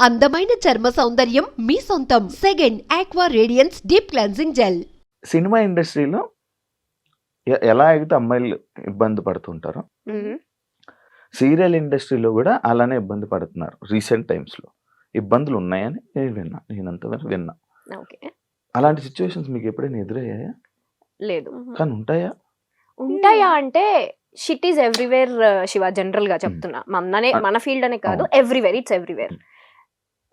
అందమైన చర్మ సౌందర్యం మీ సొంతం. Second aqua radiance deep cleansing gel cinema ఇండస్ట్రీలో ఎలా అయితే అమ్మాయిలు ఇబ్బంది పడుతుంటారో సీరియల్ ఇండస్ట్రీలో కూడా అలానే ఇబ్బంది పడుతున్నారు రీసెంట్ టైమ్స్లో. ఇబ్బందులు ఉన్నాయని నేను విన్నా నేనంతవరకు విన్నా. ఓకే. అలాంటి సిచ్యువేషన్స్ మీకు ఎప్పుడైనా ఎదురయ్యాయా? లేదు. కానీ ఉంటాయా? ఉంటాయా అంటే షిట్ ఈస్ ఎవ్రీవేర్ శివ జనరల్గా చెప్తున్నా. మననే. మన ఫీల్డ్ అనే కాదు. ఎవ్రీవేర్ ఇట్స్ ఎవ్రీవేర్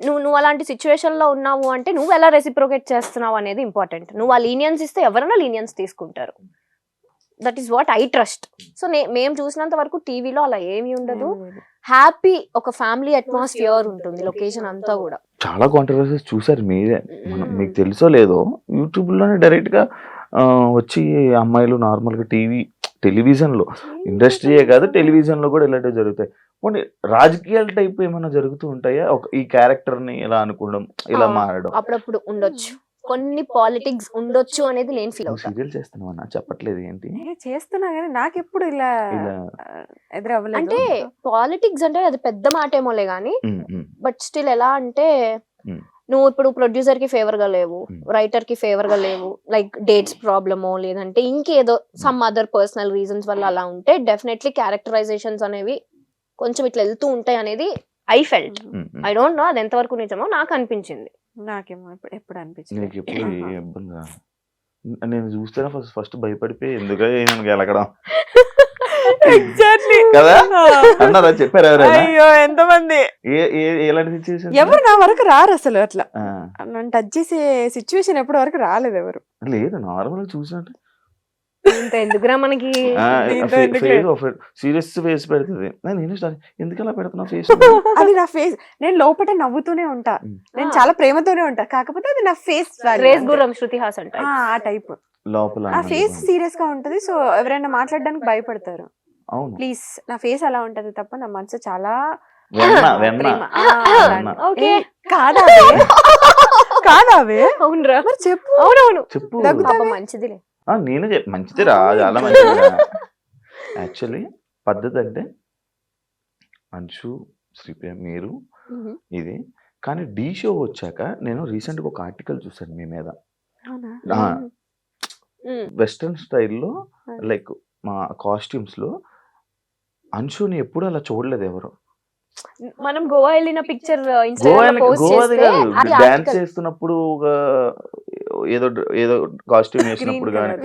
నువ్వు నువ్వు అలాంటి సిచ్యువేషన్లో ఉన్నావు అంటే నువ్వు ఎలా రెసిప్రోకేట్ చేస్తున్నావు అనేది ఇంపార్టెంట్ నువ్వు ఆ లీనియన్స్ ఇస్తే ఎవరైనా లీనియన్స్ తీసుకుంటారు. That is what I trust so మేము చూసినంత వరకు టీవీలో అలా ఏమీ ఉండదు. హ్యాపీ ఒక ఫ్యామిలీ అట్మాస్ఫియర్ ఉంటుంది. లొకేషన్ అంతా కూడా. చాలా కాంట్రవర్సీస్ చూసారు మీరే. మ్మ్. మీకు తెలుసో లేదో యూట్యూబ్లోనే డైరెక్ట్గా వచ్చి అమ్మాయిలు నార్మల్గా టీవీ టెలివిజన్లో ఇండస్ట్రీయే కాదు టెలివిజన్లో కూడా ఇలాంటివి జరుగుతాయి. పోనీ రాజకీయాల టైప్ ఏమైనా జరుగుతూ ఉంటాయా? ఒక ఈ క్యారెక్టర్ని ఇలా అనుకోవడం ఇలా మారడం. అప్పుడప్పుడు ఉండొచ్చు. కొన్ని పాలిటిక్స్ ఉండొచ్చు అనేది నేను ఫీల్ నువ్వు అవుతాను సీరియల్ చేస్తున్నావు? అన్న చెప్పట్లేదు ఏంటి? నేను చేస్తున్నా కానీ నాకెప్పుడు ఇలా ఇలా ఎదురవ్వలేదు అంటే పాలిటిక్స్ అంటే అది పెద్ద మాట ఏమోలే ఉమ్, బట్ స్టిల్ ఎలా అంటే. నువ్వు ఇప్పుడు ప్రొడ్యూసర్కి ఫేవర్గా లేవు. రైటర్కి ఫేవర్గా లేవు లైక్ డేట్స్ ప్రాబ్లమో లేదంటే ఇంకేదో సమ్ అదర్ పర్సనల్ రీజన్స్ వల్ల అలా ఉంటే డెఫినెట్లీ క్యారెక్టరైజేషన్స్ అనేవి కొంచెం ఇట్లా వెళ్తూ ఉంటాయి అనేది I felt. I don't know అది ఎంతవరకు నిజమో నాకు అనిపించింది. నాకేమో ఎప్పుడు ఎప్పుడు అనిపించింది నీకు ఎప్పుడు ఏ ఇబ్బంది రాదు. నేను చూస్తేనే ఫస్ట్ ఫస్ట్ భయపడిపోయి ఎందుకు నేను గెలకడం. ఎగ్జాక్ట్లీ కదా? అన్నారా? చెప్పారు ఎవరైనా? అయ్యో ఎంతమంది? ఏ ఏ- ఎలాంటి సిచ్యువేషన్ ఎవరు నా వరకు రారు అసలు అట్లా. నన్ను టచ్ చేసే సిచ్యువేషన్ ఎప్పటి వరకు రాలేదు ఎవరు. లేదు నార్మల్ చూసినట్టు. ఎందుకురా మనకి. ఫేస్ సీరియస్ ఫేస్ పెడుతుంది. నేను ఎందుకు అలా పెడుతున్నా ఫేస్ అది నా ఫేస్ నేను లోపల నవ్వుతూనే ఉంటా. నేను. చాలా ప్రేమతోనే ఉంటా. కాకపోతే అది నా ఫేస్ రేస్ గుర్రం శృతి హాసన్ type. ఆ టైప్ లోపల నా. ఫేస్ సీరియస్గా ఉంటది. సో ఎవరైనా మాట్లాడడానికి భయపడతారు. అవును. ప్లీజ్ నా ఫేస్ అలా ఉంటది తప్ప నా మనసు చాలా వెన్న వెన్న. ప్రేమ. ఆ, వెన్న. ఓకే. ఏ, కాదావే? అవునరా. మరి చెప్పు. అవునవును. చెప్పు. మంచిదిలే. నేను చెప్ మంచిది రా చాలా మంచిది యాక్చువల్లీ పద్ధతి అంటే అంశు శ్రీప్రియ మీరు ఇది. కానీ డీ షో వచ్చాక నేను రీసెంట్గా ఒక ఆర్టికల్ చూసాను మీ మీద. వెస్ట్రన్ స్టైల్లో. లైక్ మా కాస్ట్యూమ్స్లో అంశుని ఎప్పుడు అలా చూడలేదు ఎవరు. మనం గోవా వెళ్ళిన పిక్చర్ అది డాన్స్. చేస్తున్నప్పుడు ఒక ఏదో ఏదో కాస్ట్యూమ్ వేసినప్పుడు కానీ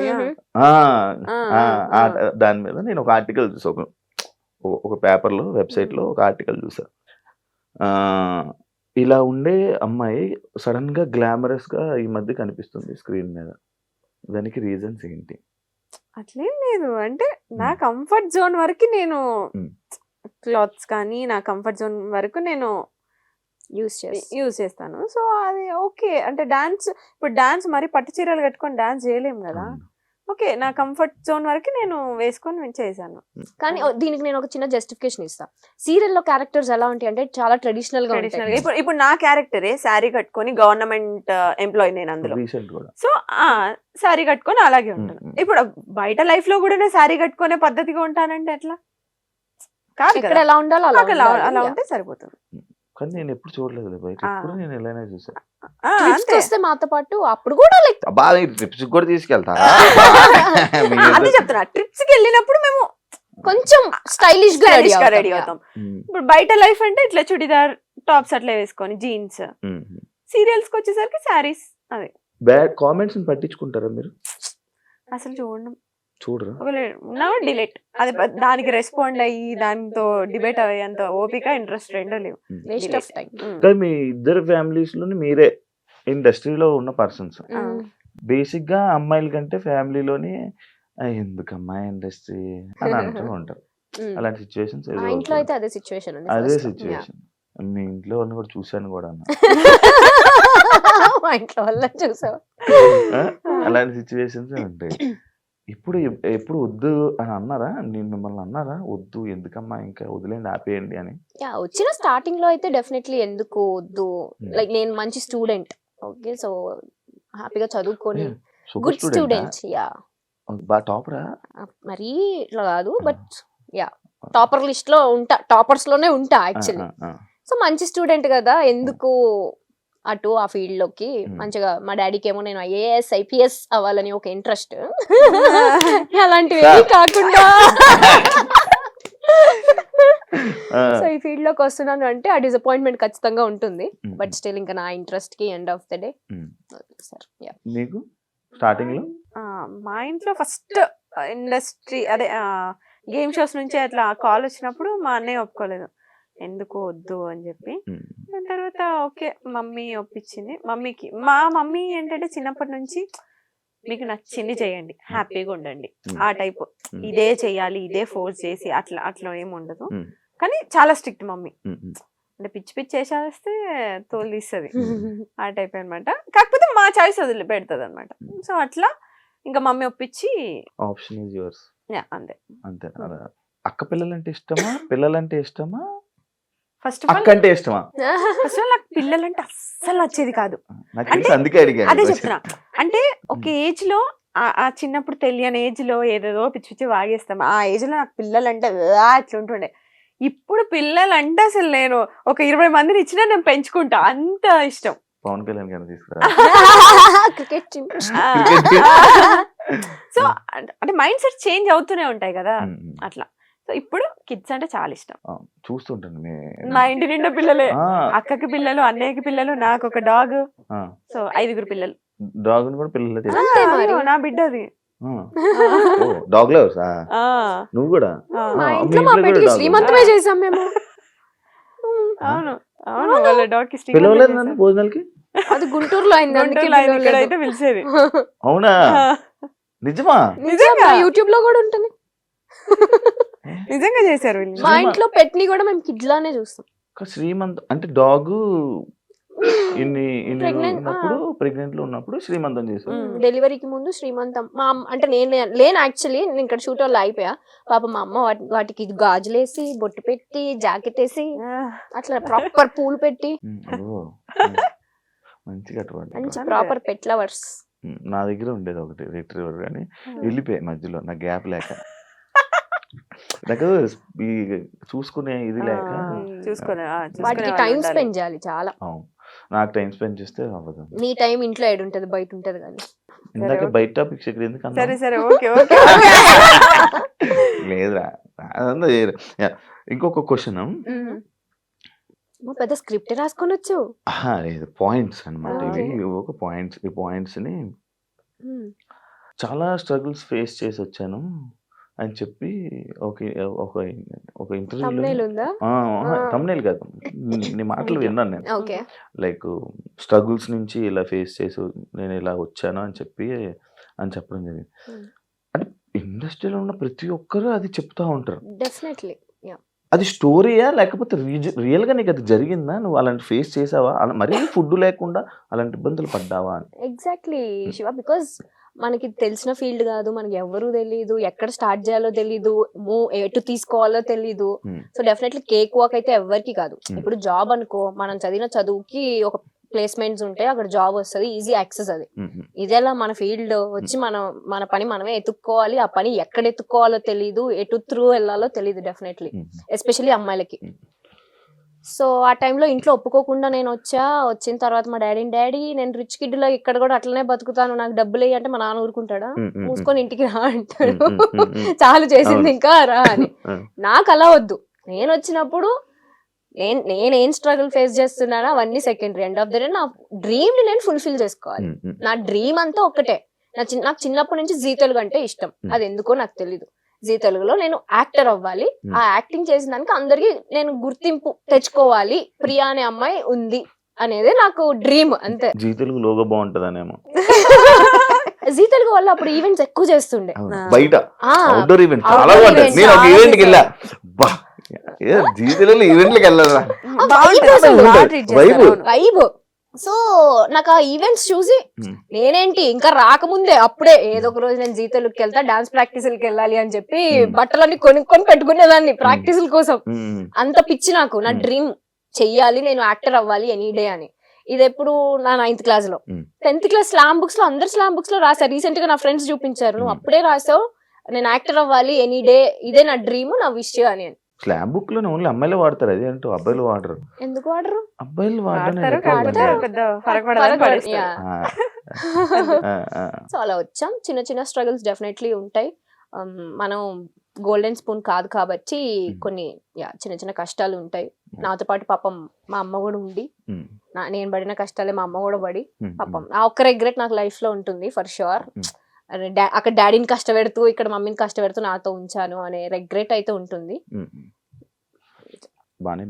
దాని మీద నేను ఒక ఆర్టికల్ చూసా ఒక ఒక- పేపర్లో వెబ్సైట్లో ఒక ఆర్టికల్ చూసా. ఇలా ఉండే అమ్మాయి సడన్గా గ్లామరస్గా ఈ మధ్య కనిపిస్తుంది స్క్రీన్ మీద. దానికి రీజన్స్ ఏంటి? అట్లేం లేదు. అంటే నా కంఫర్ట్ జోన్ వరకు నేను Mm. క్లాత్స్ కానీ నా కంఫర్ట్ జోన్ వరకు నేను యూస్ చేసి యూజ్ చేస్తాను. సో అది ఓకే. అంటే డాన్స్ ఇప్పుడు డాన్స్ మరి పట్టు చీరలు కట్టుకొని డాన్స్ చేయలేము కదా. ఓకే నా కంఫర్ట్ జోన్ వరకు నేను వేసుకొని చేశాను. కానీ దీనికి నేను ఒక చిన్న జస్టిఫికేషన్ ఇస్తా. సీరియల్లో క్యారెక్టర్స్ ఎలా ఉంటాయి అంటే చాలా ట్రెడిషనల్గా ట్రెడిషనల్ ఉంటాయి ఇప్పుడు ఇప్పుడు నా క్యారెక్టరే శారీ కట్టుకొని గవర్నమెంట్ ఎంప్లాయీ నేను అందులో. రీసెంట్ కూడా. సో ఆ శారీ కట్టుకొని అలాగే ఉంటాను. ఇప్పుడు బయట లైఫ్లో కూడా నేను శారీ కట్టుకునే పద్ధతిగా ఉంటానంటే ఎట్లా? కాదు ఇక్కడ ఎలా ఉండాలో అలా అలా. ఉంటే సరిపోతుంది. కానీ నేను ఎప్పుడు చూడలేదు బయట. ఎప్పుడు నేను ఇలానే చూసా. ఆ, Trips అంతే. వస్తే మాతో పాటు అప్పుడు కూడా లైక్ బాగా ట్రిప్స్ కూడా తీసుకెళ్తారా అదే చెప్తున్నా ట్రిప్స్కి వెళ్ళినప్పుడు మేము కొంచెం స్టైలిష్గా రెడీ రెడీ అవుతాం ఇప్పుడు బయట లైఫ్ అంటే ఇట్లా చుడిదార్ టాప్స్ అట్లా వేసుకొని జీన్స్. సీరియల్స్కి వచ్చేసరికి శారీస్ బ్యాడ్ కామెంట్స్ పట్టించుకుంటారా మీరు? అసలు చూడండి చూడరా. ఉన్నా డిలీట్. అది దానికి రెస్పాండ్ అయ్యి దాంతో డిబేట్ అయ్యేంత ఓపిక ఇంట్రెస్ట్ రెండో లేవు. Waste of time. కానీ మీ ఇద్దరు ఫ్యామిలీస్లోని మీరే ఇండస్ట్రీలో ఉన్న పర్సన్స్. బేసిక్గా అమ్మాయిల కంటే ఫ్యామిలీలోని ఎందుకమ్మా ఇండస్ట్రీ అని అంటూ ఉంటారు. అలాంటి సిచ్యువేషన్స్ మా ఇంట్లో అయితే అదే సిచ్యువేషన్ ఉంది అదే. సిచ్యువేషన్ మీ ఇంట్లో వాళ్ళని కూడా చూశాను కూడా. మా ఇంట్లో వల్ల చూసావు? అలాంటి సిచ్యువేషన్స్ ఉంటాయి. ఇప్పుడు ఎప్- ఎప్పుడు వద్దు అని అన్నారా? నేను మిమ్మల్ని అన్నారా? వద్దు ఎందుకమ్మా ఇంకా వదిలేండి ఆపేయండి అని? యా వచ్చిన స్టార్టింగ్లో అయితే డెఫినెట్లీ ఎందుకు వద్దు? Hmm. లైక్ నేను మంచి స్టూడెంట్ ఓకే సో హ్యాపీగా చదువుకొని. Super good student student yeah బాగా టాపరా మరీ ఇట్లా కాదు బట్ యా టాపర్ లిస్ట్లో ఉంటా టాపర్స్లోనే ఉంటా యాక్చువల్లీ సో మంచి స్టూడెంట్ కదా ఎందుకు అటు ఆ ఫీల్డ్లోకి. మంచిగా మా డాడీకి ఏమో నేను ఐఏఎస్ ఐపీఎస్ అవ్వాలని ఒక ఇంట్రెస్ట్. అలాంటివి కాకుండా. సో ఈ ఫీల్డ్లోకి వస్తున్నాను అంటే ఆ డిసప్పాయింట్మెంట్ ఖచ్చితంగా ఉంటుంది. బట్ స్టిల్ ఇంకా నా ఇంట్రెస్ట్కి end of the day. Sir స్టార్టింగ్లో ఆ, మా ఇంట్లో ఫస్ట్ ఇండస్ట్రీ అదే గేమ్ షోస్ నుంచి అట్లా కాల్ వచ్చినప్పుడు మా అన్నయ్య ఒప్పుకోలేదు. ఎందుకు వద్దు అని చెప్పి. దాని తర్వాత ఓకే మమ్మీ ఒప్పించింది. మమ్మీకి మా మమ్మీ ఏంటంటే చిన్నప్పటి నుంచి మీకు నచ్చింది చేయండి హ్యాపీగా ఉండండి. ఆ టైప్. ఇదే చేయాలి ఇదే ఫోర్స్ చేసి అట్లా అట్లా ఏమి ఉండదు. కానీ చాలా స్ట్రిక్ట్ మమ్మీ. అంటే పిచ్చి పిచ్చి చేసేస్తే తోలు తీస్తుంది ఆ టైప్ అన్నమాట. కాకపోతే మా చాయిస్ వదిలి పెడుతుంది అనమాట సో అట్లా ఇంకా మమ్మీ ఒప్పించి ఆప్షన్ ఈజ్ యువర్స్. యా, అంతే. అంతే. అక్క పిల్లలంటే ఇష్టమా? పిల్లలంటే ఇష్టమా? ఫస్ట్ ఆఫ్ ఆల్ అంటే ఇష్టమా? ఫస్ట్ ఆఫ్ ఆల్ నాకు పిల్లలంటే అస్సలు వచ్చేది కాదు. నాకు అంటే అందుకే అడిగాను అదే చెప్తున్నా. అంటే ఒక ఏజ్లో ఆ- చిన్నప్పుడు తెలియని ఏజ్లో ఏదేదో పిచ్చి పిచ్చి వాగేస్తాం. ఆ ఏజ్లో నాకు పిల్లలంటే "ఆ" అట్లా ఉంటుండే. ఇప్పుడు పిల్లలంటే అసలు నేను ఒక ఇరవై మందిని ఇచ్చినా నేను పెంచుకుంటా. అంత ఇష్టం. పవన్ కళ్యాణ్ గారిని తీసుకురా. క్రికెట్ ఆ, Cricket. సో అంటే మైండ్ సెట్ చేంజ్ అవుతూనే ఉంటాయి కదా. అట్లా. సో ఇప్పుడు కిడ్స్ అంటే చాలా ఇష్టం. చూస్తుంటాను మీ ఇంటి నిండా పిల్లలే. అక్కకి పిల్లలు అన్నయ్యకి పిల్లలు నాకు ఒక డాగ్. సో ఐదుగురు పిల్లలు. డాగ్ని కూడా పిల్లలే నా బిడ్డది. Dog lovers? ఆ, నువ్వు కూడా. మా ఇంట్లో మీ కూడా శ్రీమంతమే చేసాం మేము. అవును. అవును వాళ్ళ డాగ్కి పిలవలేదు నన్ను. భోజనాలకి? అది గుంటూరులో అయింది గుంటూరులో ఆయన ఇక్కడ. అయితే పిలిచేది. అవునా? నిజమా? నిజంగా యూట్యూబ్లో కూడా ఉంటుంది. నిజంగా చేశారు వీళ్ళు. మా ఇంట్లో పెట్ని కూడా మేము కిడ్ లానే చూస్తాం శ్రీమంత్ అంటే డాగ్ ఇన్ని ఇన్ని Pregnant, ఉన్నప్పుడు ప్రెగ్నెంట్లో ఉన్నప్పుడు శ్రీమంతం చేశారు. డెలివరీకి ముందు శ్రీమంతం. మా అంటే నేను లేను యాక్చువల్లీ నేను ఇక్కడ షూట్ వాళ్ళు అయిపోయా. పాప మా అమ్మ వాటి- వాటికి గాజులేసి బొట్టు పెట్టి జాకెట్ వేసి అట్లా ప్రాపర్ పూలు పెట్టి. మంచిగా. ప్రాపర్ పెట్ లవర్స్ నా దగ్గర ఉండేది ఒకటి రిట్రీవర్ కానీ వెళ్ళిపోయాయి మధ్యలో నా గ్యాప్ లేక. నాకు ఈ చూసుకునే ఇది లేక చూసుకునే వాటికి టైం. స్పెండ్ చేయాలి చాలా. అవును. నాకు టైం స్పెండ్ చేస్తే అవ్వదు. నీ టైం ఇంట్లో ఏడు ఉంటది బయట ఉంటది కానీ. ఇందాక. బయట టాపిక్స్ ఇక్కడ ఎందుకు? సరే సరే ఓకే ఓకే లేదురా. అదంతా ఇంకొక క్వశ్చన్ మా పెద్ద స్క్రిప్ట్ రాసుకొని వచ్చు. లేదు. పాయింట్స్ అన్నమాట Okay. ఇవి. ఇవి ఒక పాయింట్స్ ఈ పాయింట్స్ని చాలా స్ట్రగుల్స్ ఫేస్ చేసి వచ్చాను. అని చెప్పి ఒక ఒక ఒక ఇంటర్వ్యూలో తమ్నేల్ కాదు. నీ- మాటలు. విన్నాను నేను. లైక్ స్ట్రగుల్స్ నుంచి ఇలా ఫేస్ చేసి నేను ఇలా వచ్చాను అని చెప్పి అని చెప్పడం జరిగింది. Hmm. అంటే ఇండస్ట్రీలో ఉన్న ప్రతి ఒక్కరు అది చెప్తా ఉంటారు. డెఫినెట్లీ అది స్టోరీయా? లేకపోతే రియల్గా నీకు అది జరిగిందా? నువ్వు అలాంటి ఫేస్ చేసావా? మరీ ఫుడ్ లేకుండా అలాంటి ఇబ్బందులు పడ్డావా అని? ఎగ్జాక్ట్లీ శివ బికాస్ మనకి తెలిసిన ఫీల్డ్ కాదు మనకి ఎవరు తెలియదు ఎక్కడ స్టార్ట్ చేయాలో తెలీదు మూవ్ ఎటు తీసుకోవాలో తెలీదు. Hmm. So definitely cake walk అయితే ఎవరికి కాదు. ఇప్పుడు జాబ్ అనుకో మనం చదివిన చదువుకి ఒక ప్లేస్మెంట్స్ ఉంటాయి అక్కడ జాబ్ వస్తుంది ఈజీ యాక్సెస్ అది. ఇదేలా మన ఫీల్డ్ వచ్చి మనం మన పని మనమే ఎత్తుక్కోవాలి ఆ పని ఎక్కడ ఎత్తుక్కోవాలో తెలీదు ఎటు త్రూ వెళ్ళాలో తెలీదు డెఫినెట్లీ మ్మ్. ఎస్పెషల్లీ అమ్మాయిలకి. సో ఆ టైంలో ఇంట్లో ఒప్పుకోకుండా నేను వచ్చా వచ్చిన తర్వాత మా డాడీని డాడీ నేను రిచ్ కిడ్లో ఇక్కడ కూడా అట్లనే బతుకుతాను నాకు డబ్బులు అంటే మా నాన్న ఊరుకుంటాడా. మూసుకొని ఇంటికి రా అంటాడు. చాలు చేసింది. ఇంకా రా అని. నాకు అలా వద్దు నేను వచ్చినప్పుడు నేను నేను ఏం స్ట్రగుల్ ఫేస్ చేస్తున్నానో అవన్నీ secondary end of the day నా డ్రీమ్ని నేను ఫుల్ఫిల్ చేసుకోవాలి. నా డ్రీమ్ అంతా ఒకటే నా చిన్న నాకు చిన్నప్పటి నుంచి జీ తెలుగు అంటే ఇష్టం. అది ఎందుకో నాకు తెలీదు. జీ తెలుగులో నేను యాక్టర్ అవ్వాలి. ఆ యాక్టింగ్ చేసిన దానికి అందరికి నేను గుర్తింపు తెచ్చుకోవాలి. ప్రియా అనే అమ్మాయి ఉంది అనేది నాకు డ్రీమ్ అంతే. Zee Telugu logo బాగుంటదనేమో. G Telugu వల్ల అప్పుడు ఈవెంట్స్ ఎక్కువ చేస్తుండే. బయట అవుట్డోర్ ఈవెంట్ చాలా బాగుంటది. నేను ఒక ఈవెంట్కి వెళ్ళా. చేశాను. బా ఏ జీ తెలుగులో ఈవెంట్లకి వెళ్ళరా. వైబ్ సో నాకు ఆ ఈవెంట్స్ చూసి Hmm. నేనేంటి ఇంకా రాకముందే అప్పుడే ఏదో ఒక రోజు నేను జీతలుకి వెళ్తా డాన్స్ ప్రాక్టీసులకి వెళ్ళాలి అని చెప్పి Hmm. బట్టలన్నీ కొనుక్కొని పెట్టుకునేదాన్ని ప్రాక్టీసుల కోసం మ్మ్. అంత పిచ్చి నాకు నా Hmm. డ్రీమ్ చెయ్యాలి నేను యాక్టర్ అవ్వాలి ఎనీ డే అని ఇది ఎప్పుడు నా నైన్త్ క్లాస్లో Hmm. టెన్త్ క్లాస్ స్లామ్ బుక్స్లో అందరు స్లామ్ బుక్స్లో రాసా రీసెంట్గా నా ఫ్రెండ్స్ చూపించారు నువ్వు Hmm. అప్పుడే రాసావు నేను యాక్టర్ అవ్వాలి ఎనీ డే ఇదే నా డ్రీమ్ నా విష్ అని స్లామ్ బుక్లో ఓన్లీ అమ్మాయిలే వాడతారు. అది ఏంటో అబ్బాయిలు వాడరు. ఎందుకు వాడరు? అబ్బాయిలు సో అలా వచ్చాం. చిన్న చిన్న స్ట్రగుల్స్ డెఫినెట్లీ ఉంటాయి. మనం గోల్డెన్ స్పూన్ కాదు కాబట్టి కొన్ని యా చిన్న చిన్న కష్టాలు ఉంటాయి. నాతో పాటు పాపం మా అమ్మ కూడా ఉండి నా నేను పడిన కష్టాలే మా అమ్మ కూడా పడి పాపం. ఆ ఒక్క రెగ్రెట్ నాకు లైఫ్లో ఉంటుంది ఫర్ షూర్. అక్కడ డాడీని కష్టపెడుతూ ఇక్కడ మమ్మీని కష్టపెడుతూ నాతో ఉంచాను అనే రెగ్రెట్ అయితే ఉంటుంది. బాగానే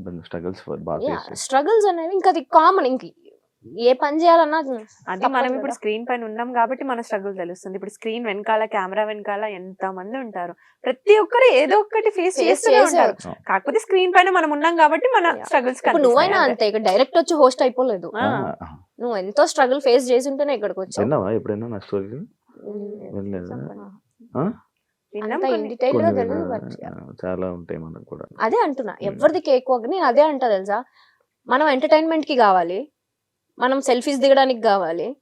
స్ట్రగల్స్ అనేవి ఇంకా అది కామన్ ఇంక ఏ పని చేయాలన్నా అది తప్పదు మనం ఇప్పుడు. స్క్రీన్ పైన ఉన్నాం కాబట్టి మన స్ట్రగుల్ తెలుస్తుంది. ఇప్పుడు స్క్రీన్ వెనకాల కెమెరా వెనకాల ఎంత మంది ఉంటారు? ప్రతి ఒక్కరు ఏదో ఒకటి ఫేస్ చేస్తూనే చేశారు. ఉంటారు. కాకపోతే స్క్రీన్ పైన మనం ఉన్నాం కాబట్టి మన. స్ట్రగుల్స్ ఇప్పుడు నువ్వైనా అంతే ఇక్కడ డైరెక్ట్ వచ్చి హోస్ట్ అయిపోలేదు. నువ్వు ఎంతో స్ట్రగుల్ ఫేస్ చేసి ఉంటేనే ఇక్కడికి వచ్చావు. ఎప్పుడైనా నా స్టోరీ చాలా ఉంటాయి మనకు కూడా. అదే అంటున్నా. ఎవరిది కేక్ నేను అదే అంటా తెలుసా? మనం ఎంటర్టైన్మెంట్కి కావాలి. మనం సెల్ఫీస్ దిగడానికి కావాలి.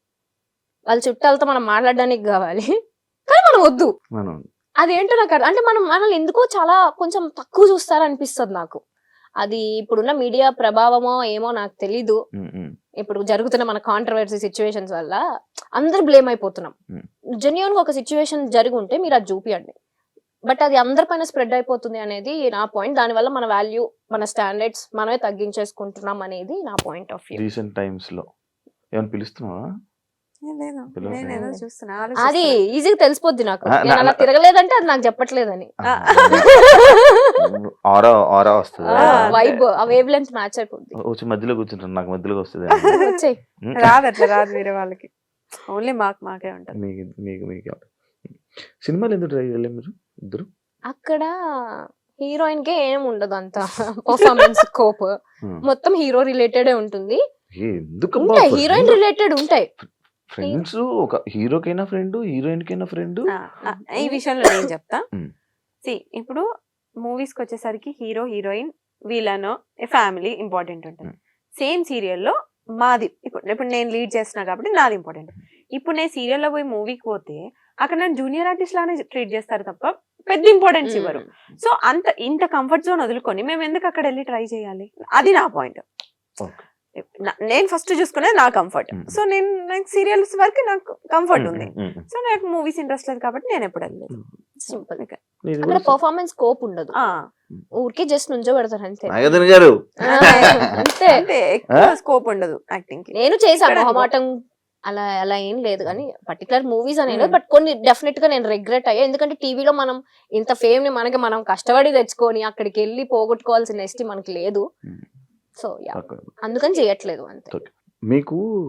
వాళ్ళ చుట్టాలతో మనం మాట్లాడడానికి కావాలి. కానీ మనం వద్దు. మనం అదేంటో నాకు అంటే మనం మనల్ని ఎందుకో చాలా కొంచెం తక్కువ చూస్తారనిపిస్తుంది నాకు. అది ఇప్పుడున్న మీడియా ప్రభావమో ఏమో నాకు తెలీదు. ఇప్పుడు జరుగుతున్న మన కాంట్రవర్సీ సిచ్యువేషన్స్ వల్ల అందరు బ్లేమ్ అయిపోతున్నాం. Hmm. జెన్యున్గా ఒక సిచ్యువేషన్ జరిగి ఉంటే మీరు అది చూపియండి. బట్ అది అందరిపైన స్ప్రెడ్ అయిపోతుంది అనేది నా పాయింట్ దానివల్ల మన వాల్యూ మన స్టాండర్డ్స్ మనమే తగ్గించేసుకుంటున్నాం అనేది నా పాయింట్ ఆఫ్ వ్యూ రీసెంట్ టైమ్స్లో. ఏమైనా పిలుస్తున్నావా? అది. ఈజీగా తెలిసిపోద్ది నాకు. నేను అలా తిరగలేదంటే అది నాకు చెప్పట్లేదని. ఆ. ఆరా ఆరా వస్తుంది. ఆ, అంతే. వైబ్ ఆ వేవ్ లెంత్ మ్యాచ్ అయిపోద్ది వచ్చి మధ్యలో కూర్చుంటాను నాకు మధ్యలో వస్తుంది వచ్చేయ్. రాదు అట్లా రాదు వేరే వాళ్ళకి. ఓన్లీ మాకు మాకే ఉంటది. మీకు మీకు మీకు సినిమాలు ఎందుకు ట్రై చేయలేదు మీరు ఇద్దరు? అక్కడ హీరోయిన్ కే ఏం ఉండదు అంత. Performance scope um. మొత్తం హీరో రిలేటెడ్ ఉంటుంది. ఏ, ఎందుకు ఉంటాయి హీరోయిన్ రిలేటెడ్ ఉంటాయి. ఫ్రెండ్స్ ఒక హీరోకైనా ఫ్రెండ్ హీరోయిన్ కైనా ఫ్రెండ్ ఈ విషయంలో నేను చెప్తా. సి ఇప్పుడు మూవీస్కి వచ్చేసరికి హీరో హీరోయిన్ వీళ్ళనో ఫ్యామిలీ ఇంపార్టెంట్ ఉంటుంది. సేమ్ సీరియల్లో మాది ఇప్పుడు ఇప్పుడు నేను లీడ్ చేస్తున్నా కాబట్టి నాది ఇంపార్టెంట్. ఇప్పుడు నేను సీరియల్లో పోయి మూవీకి పోతే అక్కడ నన్ను జూనియర్ ఆర్టిస్ట్ లానే ట్రీట్ చేస్తారు తప్ప పెద్ద ఇంపార్టెన్స్ ఇవ్వరు. సో అంత ఇంత కంఫర్ట్ జోన్ వదులుకొని మేము ఎందుకు అక్కడ వెళ్ళి ట్రై చేయాలి? అది నా పాయింట్. నేను ఫస్ట్ చూసుకునేది నా కంఫర్ట్. సో నేను నాకు సీరియల్స్ వరకు నాకు కంఫర్ట్ ఉంది. సో నాకు మూవీస్ ఇంట్రెస్ట్ లేదు కాబట్టి నేను ఎప్పుడు వెళ్ళలేదు. సింపుల్ అక్కడ కూడా పర్ఫార్మెన్స్ స్కోప్ ఉండదు. ఆ, ఊరికే జస్ట్ నుంచో పెడతారు అంతే. గారు. అంతే. అంటే ఎక్కువ స్కోప్ ఉండదు యాక్టింగ్కి. నేను చేశాను మొహమాటం అలా అలా ఏం లేదు కానీ పర్టికులర్ మూవీస్ అనేది. బట్ కొన్ని డెఫినెట్గా నేను రిగ్రెట్ అయ్యా. ఎందుకంటే టీవీలో మనం ఇంత ఫేమ్ని మనకి మనం కష్టపడి తెచ్చుకొని అక్కడికి వెళ్ళి పోగొట్టుకోవాల్సిన ఎస్టీ మనకి లేదు. So yeah. అందుకని చేయట్లేదు అంతే. మీకు